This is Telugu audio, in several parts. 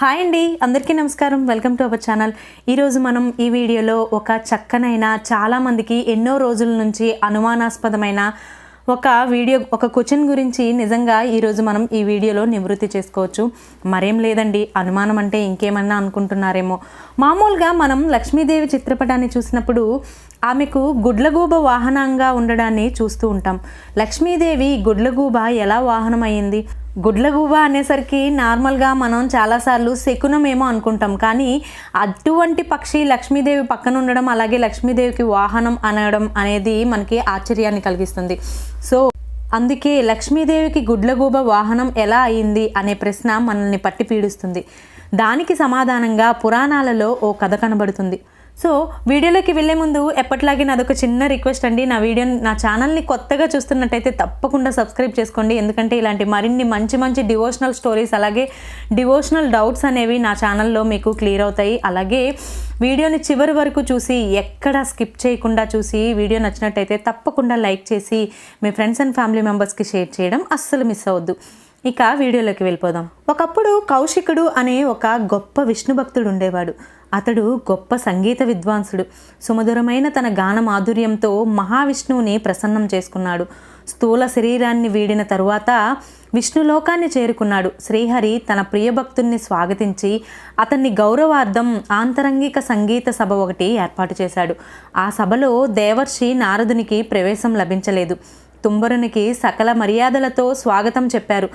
హాయ్ అండి అందరికీ నమస్కారం. Welcome to our channel. ఈరోజు మనం ఈ వీడియోలో ఒక చక్కనైన చాలామందికి ఎన్నో రోజుల నుంచి అనుమానాస్పదమైన ఒక వీడియో ఒక క్వశ్చన్ గురించి నిజంగా ఈరోజు మనం ఈ వీడియోలో నివృత్తి చేసుకోవచ్చు. మరేం లేదండి అనుమానం అంటే ఇంకేమన్నా అనుకుంటున్నారేమో. మామూలుగా మనం లక్ష్మీదేవి చిత్రపటాన్ని చూసినప్పుడు ఆమెకు గుడ్లగూబ వాహనంగా ఉండడాన్ని చూస్తూ ఉంటాం. లక్ష్మీదేవి గుడ్లగూబ ఎలా వాహనం అయ్యింది గుడ్లగూబ అనేసరికి నార్మల్గా మనం చాలాసార్లు శకునమేమో అనుకుంటాం. కానీ అటువంటి పక్షి లక్ష్మీదేవి పక్కన ఉండడం అలాగే లక్ష్మీదేవికి వాహనం అనడం అనేది మనకి ఆశ్చర్యాన్ని కలిగిస్తుంది. సో అందుకే లక్ష్మీదేవికి గుడ్లగూబ వాహనం ఎలా అయింది అనే ప్రశ్న మనల్ని పట్టి పీడిస్తుంది. దానికి సమాధానంగా పురాణాలలో ఓ కథ కనబడుతుంది. సో వీడియోలోకి వెళ్ళే ముందు ఎప్పటిలాగే నాదొక చిన్న రిక్వెస్ట్ అండి. నా వీడియో నా ఛానల్ని కొత్తగా చూస్తున్నట్టయితే తప్పకుండా సబ్స్క్రైబ్ చేసుకోండి. ఎందుకంటే ఇలాంటి మరిన్ని మంచి మంచి డివోషనల్ స్టోరీస్ అలాగే డివోషనల్ డౌట్స్ అనేవి నా ఛానల్లో మీకు క్లియర్ అవుతాయి. అలాగే వీడియోని చివరి వరకు చూసి ఎక్కడ స్కిప్ చేయకుండా చూసి వీడియో నచ్చినట్టయితే తప్పకుండా లైక్ చేసి మీ ఫ్రెండ్స్ అండ్ ఫ్యామిలీ మెంబర్స్కి షేర్ చేయడం అస్సలు మిస్ అవ్వద్దు. ఇక వీడియోలోకి వెళ్ళిపోదాం. ఒకప్పుడు కౌశికుడు అనే ఒక గొప్ప విష్ణు భక్తుడు ఉండేవాడు. అతడు గొప్ప సంగీత విద్వాంసుడు. సుమధురమైన తన గాన మాధుర్యంతో మహావిష్ణువుని ప్రసన్నం చేసుకున్నాడు. స్థూల శరీరాన్ని వీడిన తరువాత విష్ణులోకాన్ని చేరుకున్నాడు. శ్రీహరి తన ప్రియభక్తుణ్ణి స్వాగతించి అతన్ని గౌరవార్థం ఆంతరంగిక సంగీత సభ ఒకటి ఏర్పాటు చేశాడు. ఆ సభలో దేవర్షి నారదునికి ప్రవేశం లభించలేదు. తుంబరునికి సకల మర్యాదలతో స్వాగతం చెప్పారు.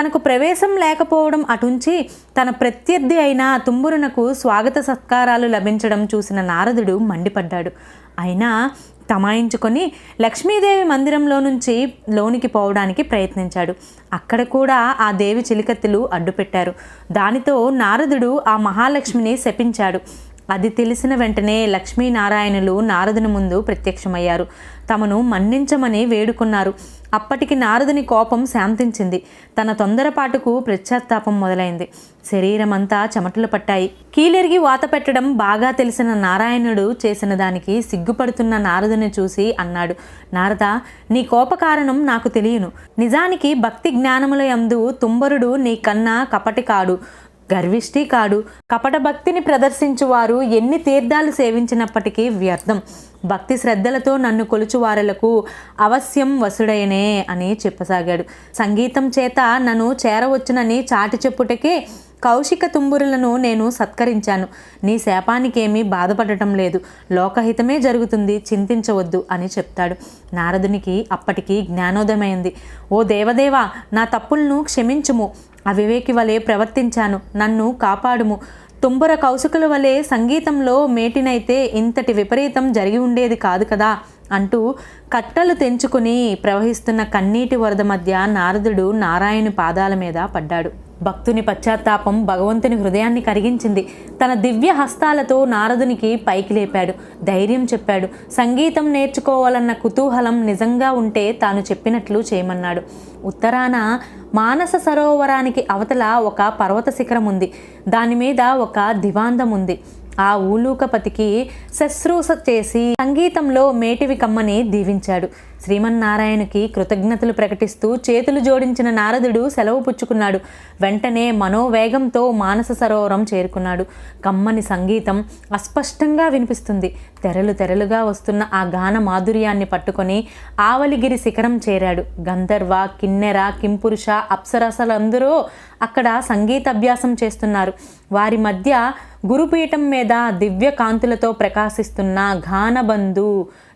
తనకు ప్రవేశం లేకపోవడం అటుంచి తన ప్రత్యర్థి అయిన తుంబురునకు స్వాగత సత్కారాలు లభించడం చూసిన నారదుడు మండిపడ్డాడు. అయినా తమాయించుకొని లక్ష్మీదేవి మందిరంలో నుంచి లోనికి పోవడానికి ప్రయత్నించాడు. అక్కడ కూడా ఆ దేవి చిలికత్తులు అడ్డుపెట్టారు. దానితో నారదుడు ఆ మహాలక్ష్మిని శపించాడు. అది తెలిసిన వెంటనే లక్ష్మీనారాయణులు నారదుని ముందు ప్రత్యక్షమయ్యారు. తమను మన్నించమని వేడుకున్నారు. అప్పటికి నారదుని కోపం శాంతించింది. తన తొందరపాటుకు ప్రత్యాత్తాపం మొదలైంది. శరీరం అంతా చెమటలు పట్టాయి. కీలెరిగి వాత పెట్టడం బాగా తెలిసిన నారాయణుడు చేసిన దానికి సిగ్గుపడుతున్న నారదుని చూసి అన్నాడు నారద నీ కోప కారణం నాకు తెలియను. నిజానికి భక్తి జ్ఞానముల యందు తుంబరుడు నీ కన్నా కపటి కాడు గర్విష్టి కాడు. కపట భక్తిని ప్రదర్శించువారు ఎన్ని తీర్థాలు సేవించినప్పటికీ వ్యర్థం. భక్తి శ్రద్ధలతో నన్ను కొలుచువారలకు అవశ్యం వసుడైనే అని చెప్పసాగాడు. సంగీతం చేత నన్ను చేరవచ్చునని చాటి చెప్పుటకే కౌశిక తుంబురులను నేను సత్కరించాను. నీ శాపానికేమీ బాధపడటం లేదు. లోకహితమే జరుగుతుంది చింతించవద్దు అని చెప్తాడు. నారదునికి అప్పటికి జ్ఞానోదయమైంది. ఓ దేవదేవా నా తప్పులను క్షమించుము. అవివేకి వలె ప్రవర్తించాను. నన్ను కాపాడుము. తుంబుర కౌశికుల వలె సంగీతంలో మేటినైతే ఇంతటి విపరీతం జరిగి ఉండేది కాదు కదా అంటూ కట్టలు తెంచుకుని ప్రవహిస్తున్న కన్నీటి వరద మధ్య నారదుడు నారాయణి పాదాల మీద పడ్డాడు. భక్తుని పశ్చాత్తాపం భగవంతుని హృదయాన్ని కరిగించింది. తన దివ్య హస్తాలతో నారదునికి పైకి లేపాడు. ధైర్యం చెప్పాడు. సంగీతం నేర్చుకోవాలన్న కుతూహలం నిజంగా ఉంటే తాను చెప్పినట్లు చేయమన్నాడు. ఉత్తరాన మానస సరోవరానికి అవతల ఒక పర్వత శిఖరం ఉంది దాని మీద ఒక దివాందం ఉంది ఆ ఊలూకపతికి శశ్రూష చేసి సంగీతంలో మేటివి కమ్మని దీవించాడు. శ్రీమన్నారాయణకి కృతజ్ఞతలు ప్రకటిస్తూ చేతులు జోడించిన నారదుడు సెలవు పుచ్చుకున్నాడు. వెంటనే మనోవేగంతో మానస సరోవరం చేరుకున్నాడు. కమ్మని సంగీతం అస్పష్టంగా వినిపిస్తుంది. తెరలు తెరలుగా వస్తున్న ఆ గాన మాధుర్యాన్ని పట్టుకొని ఆవలిగిరి శిఖరం చేరాడు. గంధర్వ కిన్నెర కింపురుష అప్సరసలందరూ అక్కడ సంగీతాభ్యాసం చేస్తున్నారు. వారి మధ్య గురుపీఠం మీద దివ్య కాంతులతో ప్రకాశిస్తున్న ఘానబంధు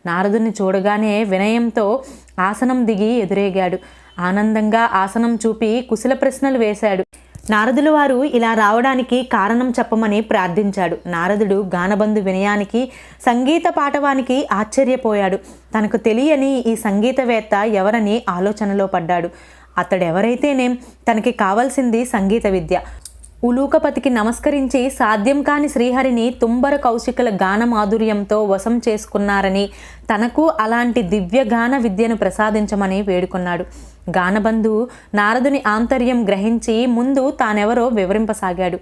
నారదుని చూడగానే వినయంతో ఆసనం దిగి ఎదురేగాడు. ఆనందంగా ఆసనం చూపి కుశల ప్రశ్నలు వేశాడు. నారదుల వారు ఇలా రావడానికి కారణం చెప్పమని ప్రార్థించాడు. నారదుడు గానబంధు వినయానికి సంగీత పాఠవానికి ఆశ్చర్యపోయాడు. తనకు తెలియని ఈ సంగీతవేత్త ఎవరని ఆలోచనలో పడ్డాడు. అతడెవరైతేనేం? తనకి కావాల్సింది సంగీత విద్య. ఉలూకపతికి నమస్కరించి సాధ్యం కాని శ్రీహరిని తుంబర కౌశికల గాన మాధుర్యంతో వశం చేసుకున్నారని తనకు అలాంటి దివ్య గాన విద్యను ప్రసాదించమని వేడుకున్నాడు. గానబంధు నారదుని ఆంతర్యం గ్రహించి ముందు తానెవరో వివరింపసాగాడు.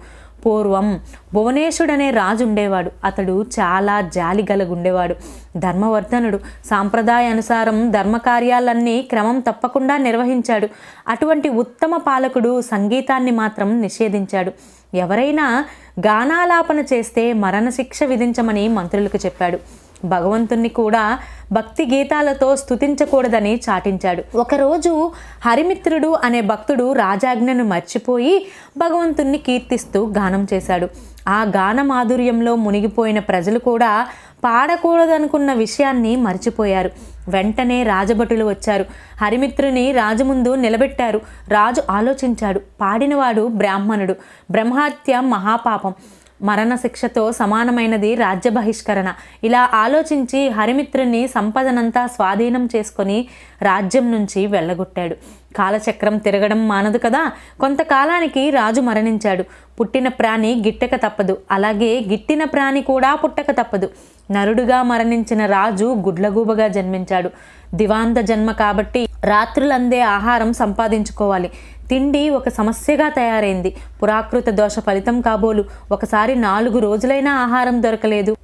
పూర్వం భువనేశుడనే రాజు ఉండేవాడు అతడు చాలా జాలి గలగుండేవాడు. ధర్మవర్ధనుడు సాంప్రదాయానుసారం ధర్మకార్యాలన్నీ క్రమం తప్పకుండా నిర్వహించాడు. అటువంటి ఉత్తమ పాలకుడు సంగీతాన్ని మాత్రం నిషేధించాడు. ఎవరైనా గానాలాపన చేస్తే మరణశిక్ష విధించమని మంత్రులకు చెప్పాడు. భగవంతుణ్ణి కూడా భక్తి గీతాలతో స్తుతించకూడదని చాటించాడు. ఒకరోజు హరిమిత్రుడు అనే భక్తుడు రాజాజ్ఞను మర్చిపోయి భగవంతుణ్ణి కీర్తిస్తూ గానం చేశాడు. ఆ గాన మాధుర్యంలో మునిగిపోయిన ప్రజలు కూడా పాడకూడదనుకున్న విషయాన్ని మర్చిపోయారు. వెంటనే రాజభటులు వచ్చారు. హరిమిత్రుని రాజు ముందు నిలబెట్టారు. రాజు ఆలోచించాడు. పాడినవాడు బ్రాహ్మణుడు. బ్రహ్మహత్య మహాపాపం. మరణశిక్షతో సమానమైనది రాజ్య బహిష్కరణ. ఇలా ఆలోచించి హరిమిత్రుని సంపదనంతా స్వాధీనం చేసుకొని రాజ్యం నుంచి వెళ్ళగొట్టాడు. కాలచక్రం తిరగడం మానదు కదా? కొంతకాలానికి రాజు మరణించాడు. పుట్టిన ప్రాణి గిట్టక తప్పదు. అలాగే గిట్టిన ప్రాణి కూడా పుట్టక తప్పదు. నరుడుగా మరణించిన రాజు గుడ్లగూబగా జన్మించాడు. దివాంత జన్మ కాబట్టి రాత్రులందే ఆహారం సంపాదించుకోవాలి. తిండి ఒక సమస్యగా తయారైంది. పురాకృత దోష ఫలితం కాబోలు. ఒకసారి నాలుగు రోజులైనా ఆహారం దొరకలేదు.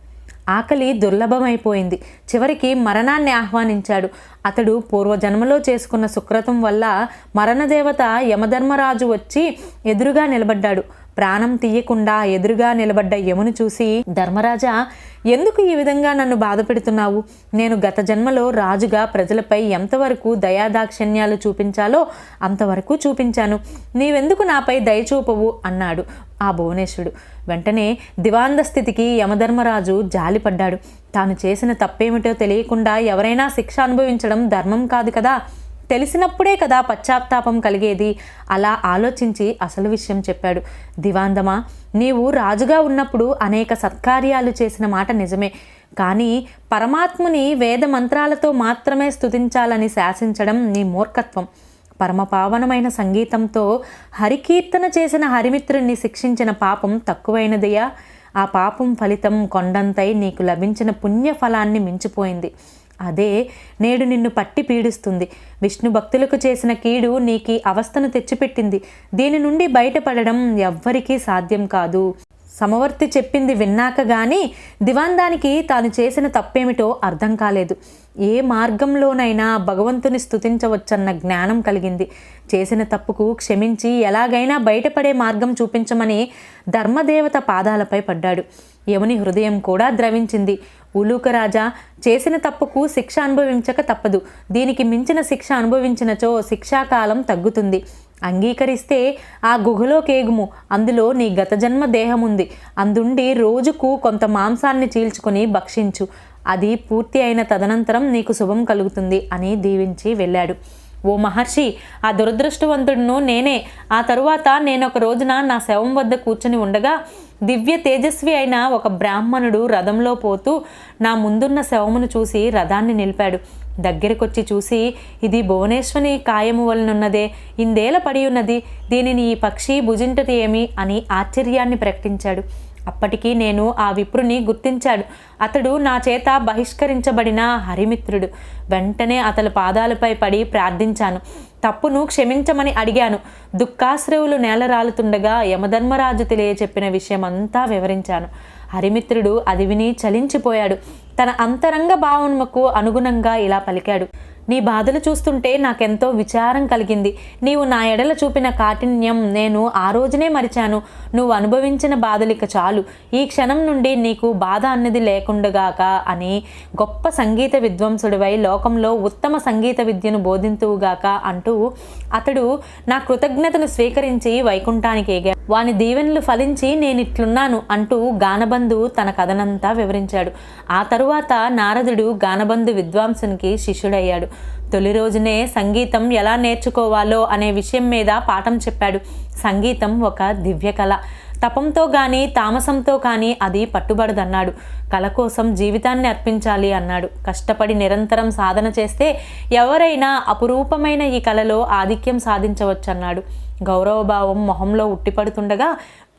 ఆకలి దుర్లభమైపోయింది. చివరికి మరణాన్ని ఆహ్వానించాడు. అతడు పూర్వజన్మలో చేసుకున్న సుకృతం వల్ల మరణదేవత యమధర్మరాజు వచ్చి ఎదురుగా నిలబడ్డాడు. ప్రాణం తీయకుండా ఎదురుగా నిలబడ్డ యమును చూసి ధర్మరాజా ఎందుకు ఈ విధంగా నన్ను బాధ పెడుతున్నావు? నేను గత జన్మలో రాజుగా ప్రజలపై ఎంతవరకు దయాదాక్షిణ్యాలు చూపించాలో అంతవరకు చూపించాను. నీవెందుకు నాపై దయ చూపవు? అన్నాడు ఆ భువనేశ్వరుడు. వెంటనే దివాంద స్థితికి యమధర్మరాజు జాలిపడ్డాడు. తాను చేసిన తప్పేమిటో తెలియకుండా ఎవరైనా శిక్ష అనుభవించడం ధర్మం కాదు కదా. తెలిసినప్పుడే కదా పశ్చాత్తాపం కలిగేది? అలా ఆలోచించి అసలు విషయం చెప్పాడు. దివాందమా నీవు రాజుగా ఉన్నప్పుడు అనేక సత్కార్యాలు చేసిన మాట నిజమే. కానీ పరమాత్ముని వేద మంత్రాలతో మాత్రమే స్తుతించాలని శాసించడం నీ మూర్ఖత్వం. పరమపావనమైన సంగీతంతో హరికీర్తన చేసిన హరిమిత్రుణ్ణి శిక్షించిన పాపం తక్కువైనదియా ఆ పాపం ఫలితం కొండంతై నీకు లభించిన పుణ్య ఫలాన్ని మించిపోయింది. అదే నేడు నిన్ను పట్టి పీడిస్తుంది. విష్ణు భక్తులకు చేసిన కీడు నీకి అవస్థను తెచ్చిపెట్టింది. దీని నుండి బయటపడడం ఎవ్వరికీ సాధ్యం కాదు. సమవర్తి చెప్పింది విన్నాక గాని దివాందానికి తాను చేసిన తప్పేమిటో అర్థం కాలేదు. ఏ మార్గంలోనైనా భగవంతుని స్థుతించవచ్చన్న జ్ఞానం కలిగింది. చేసిన తప్పుకు క్షమించి ఎలాగైనా బయటపడే మార్గం చూపించమని ధర్మదేవత పాదాలపై పడ్డాడు. యముని హృదయం కూడా ద్రవించింది. ఉలూకరాజా చేసిన తప్పుకు శిక్ష అనుభవించక తప్పదు. దీనికి మించిన శిక్ష అనుభవించినచో శిక్షాకాలం తగ్గుతుంది. అంగీకరిస్తే ఆ గుహలో కేగుము అందులో నీ గత జన్మ దేహముంది. అందుండి రోజుకు కొంత మాంసాన్ని చీల్చుకొని భక్షించు. అది పూర్తి అయిన తదనంతరం నీకు శుభం కలుగుతుంది అని దీవించి వెళ్ళాడు. ఓ మహర్షి ఆ దురదృష్టవంతుడును నేనే. ఆ తరువాత నేనొక రోజున నా శవం వద్ద కూర్చొని ఉండగా దివ్య తేజస్వి అయిన ఒక బ్రాహ్మణుడు రథంలో పోతూ నా ముందున్న శవమును చూసి రథాన్ని నిలిపాడు. దగ్గరకొచ్చి చూసి ఇది భువనేశ్వని కాయము వలనున్నదే ఇందేల పడి ఉన్నది దీనిని ఈ పక్షి భుజింటది ఏమి అని ఆశ్చర్యాన్ని ప్రకటించాడు. అప్పటికీ నేను ఆ విప్రుని గుర్తించాడు. అతడు నా చేత బహిష్కరించబడిన హరిమిత్రుడు. వెంటనే అతని పాదాలపై పడి ప్రార్థించాను. తప్పును క్షమించమని అడిగాను. దుఃఖాశ్రవులు నేలరాలుతుండగా యమధర్మరాజు తెలియచెప్పిన విషయమంతా వివరించాను. హరిమిత్రుడు అది విని చలించిపోయాడు. తన అంతరంగ భావనకు అనుగుణంగా ఇలా పలికాడు. నీ బాధలు చూస్తుంటే నాకెంతో విచారం కలిగింది. నీవు నా ఎడల చూపిన కాఠిన్యం నేను ఆ రోజునే మరిచాను. నువ్వు అనుభవించిన బాధలిక చాలు. ఈ క్షణం నుండి నీకు బాధ అన్నది లేకుండగాక అని గొప్ప సంగీత విద్వాంసుడివై లోకంలో ఉత్తమ సంగీత విద్యను బోధింతువుగాక అంటూ అతడు నా కృతజ్ఞతను స్వీకరించి వైకుంఠానికి ఎగా వాని దీవెనలు ఫలించి నేను ఇట్లున్నాను అంటూ గానబంధు తన కథనంతా వివరించాడు. ఆ తరువాత నారదుడు గానబంధు విద్వాంసునికి శిష్యుడయ్యాడు. తొలి రోజునే సంగీతం ఎలా నేర్చుకోవాలో అనే విషయం మీద పాఠం చెప్పాడు. సంగీతం ఒక దివ్య కళ. తపంతో కానీ తామసంతో కానీ అది పట్టుబడదన్నాడు. కళ కోసం జీవితాన్ని అర్పించాలి అన్నాడు. కష్టపడి నిరంతరం సాధన చేస్తే ఎవరైనా అపురూపమైన ఈ కళలో ఆధిక్యం సాధించవచ్చన్నాడు. గౌరవభావం మొహంలో ఉట్టిపడుతుండగా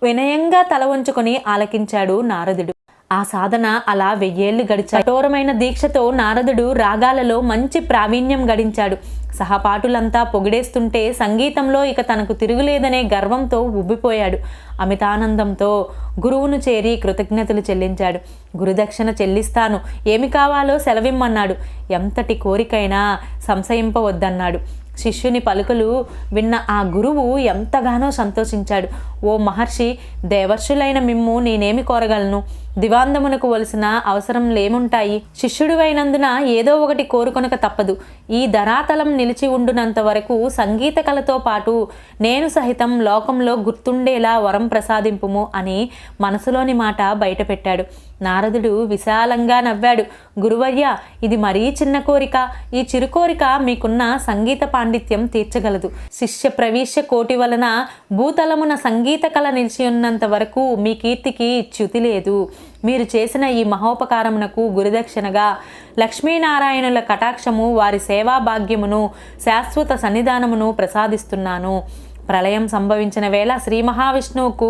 వినయంగా తల వంచుకొని ఆలకించాడు నారదుడు. ఆ సాధన అలా వెయ్యేళ్ళు గడిచాడు కఠోరమైన దీక్షతో నారదుడు రాగాలలో మంచి ప్రావీణ్యం గడించాడు. సహపాఠులంతా పొగిడేస్తుంటే సంగీతంలో ఇక తనకు తిరుగులేదనే గర్వంతో ఉబ్బిపోయాడు. అమితానందంతో గురువును చేరి కృతజ్ఞతలు చెల్లించాడు. గురుదక్షిణ చెల్లిస్తాను. ఏమి కావాలో సెలవిమ్మన్నాడు. ఎంతటి కోరికైనా సంశయింపవద్దన్నాడు. శిష్యుని పలుకులు విన్న ఆ గురువు ఎంతగానో సంతోషించాడు. ఓ మహర్షి దేవర్షులైన మిమ్ము నేనేమి కోరగలను? దివాందమునకు వలసిన అవసరం లేముంటాయి. శిష్యుడివైనందున ఏదో ఒకటి కోరుకొనక తప్పదు. ఈ ధరాతలం నిలిచి ఉండునంత వరకు సంగీత కళతో పాటు నేను సహితం లోకంలో గుర్తుండేలా వరం ప్రసాదింపుము అని మనసులోని మాట బయటపెట్టాడు. నారదుడు విశాలంగా నవ్వాడు. గురువయ్య ఇది మరీ చిన్న కోరిక. ఈ చిరు కోరిక మీకున్న సంగీత పాండిత్యం తీర్చగలదు. శిష్య ప్రవేశ కోటి వలన భూతలమున సంగీత కళ నిలిచి ఉన్నంత వరకు మీ కీర్తికి చ్యుతి లేదు. మీరు చేసిన ఈ మహోపకారమునకు గురుదక్షిణగా. లక్ష్మీనారాయణుల కటాక్షము వారి సేవా భాగ్యమును శాశ్వత సన్నిధానమును ప్రసాదిస్తున్నాను. ప్రళయం సంభవించిన వేళ శ్రీ మహావిష్ణువుకు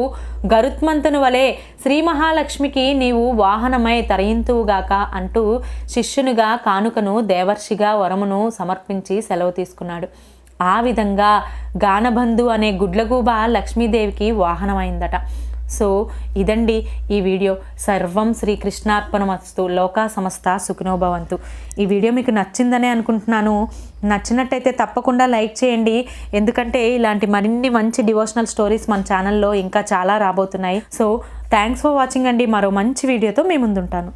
గరుత్మంతుని వలె శ్రీ మహాలక్ష్మికి నీవు వాహనమై తరయింతువుగాక అంటూ శిష్యునిగా కానుకను దేవర్షిగా వరమును సమర్పించి సెలవు తీసుకున్నాడు. ఆ విధంగా గానబంధు అనే గుడ్లగూబ లక్ష్మీదేవికి వాహనమైందట. సో ఇదండి ఈ వీడియో. సర్వం శ్రీకృష్ణార్పణమస్తు లోకా సమస్త సుఖినోభవంతు ఈ వీడియో మీకు నచ్చిందనే అనుకుంటున్నాను. నచ్చినట్టయితే తప్పకుండా లైక్ చేయండి. ఎందుకంటే ఇలాంటి మరిన్ని మంచి డివోషనల్ స్టోరీస్ మన ఛానల్లో ఇంకా చాలా రాబోతున్నాయి. సో థ్యాంక్స్ ఫర్ వాచింగ్ అండి. మరో మంచి వీడియోతో మీ ముందుంటాను.